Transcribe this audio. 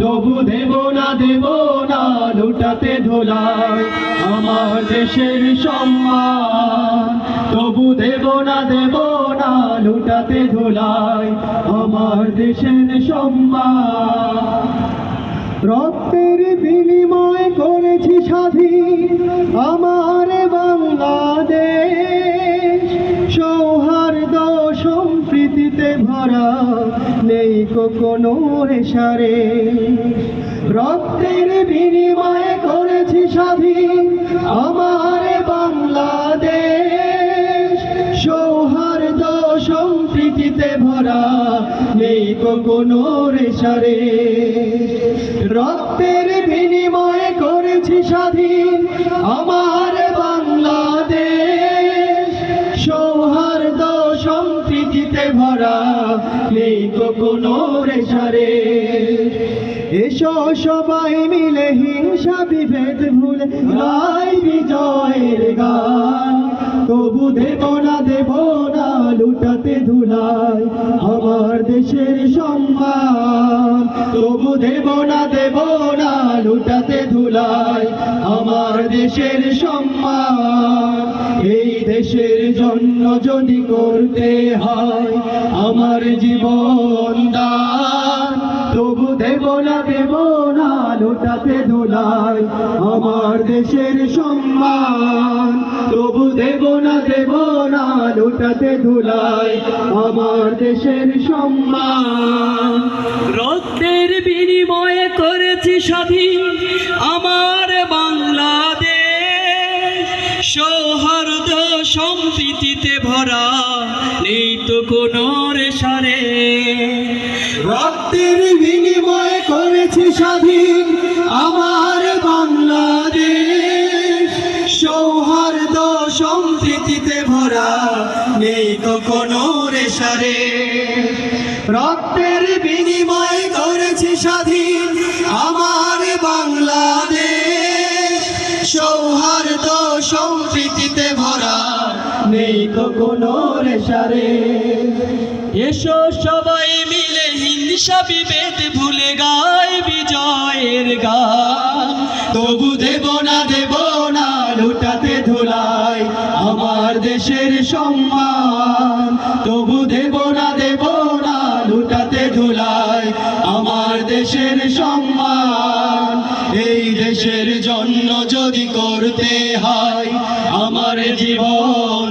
তবু দেব না দেব না, লুটাতে ধোলাই আমার দেশের সম্মান। তবু দেব না দেব না, লুটাতে ধোলায় আমার দেশের সম্মান। রক্তের বিনিময় করেছি ভরা নেই কোনো রেশারে রক্তের বিনিময়ে করেছি স্বাধীন আমার বাংলাদেশ। সৌহার্দ সম্প্রীতিতে ভরা নেই কোনো রেশারে রক্তের বিনিময়ে করেছি স্বাধীন আমার কোনো রেশারে এসো সবাই মিলে হিংসা বিভেদ ভুলে গাই বিজয়ের গান। তবু দেব না দেব না, লুটাতে ধুলাই আমার দেশের সম্মান। তবু দেব না দেব না, লুটাতে ধুলাই আমার দেশের সম্মান। দেশের জন্য যদি করতে হয়, আমার জীবন দান। তবু দেব না দেব না, লুটাতে ধুলাই আমার দেশের সম্মান। তবু দেব না দেব না, লুটাতে ধুলাই আমার দেশের সম্মান। রক্তের বিনিময়ে করেছি স্বাধীন আমার বাংলাদেশ। সৌহার্দ সম্প্রীতিতে ভরা, নেই তো কোনো রেশারে। রক্তের বিনিময় করেছি স্বাধীন আমার বাংলাদেশ। সৌহার্দ সম্প্রীতিতে ভরা, নেই তো কোনো রেশারে। রক্তের বিনিময় করেছি তো কোনো রেশারে এসো সবাই মিলে হিংসা বিভেদ ভুলে গায় বিজয়ের গান। তবু দেব না দেব না লুটাতে ধুলাই আমার দেশের সম্মান। তবু দেব না দেব না লুটাতে ধুলাই আমার দেশের সম্মান। এই দেশের জন্য যদি করতে হয় আমার জীবন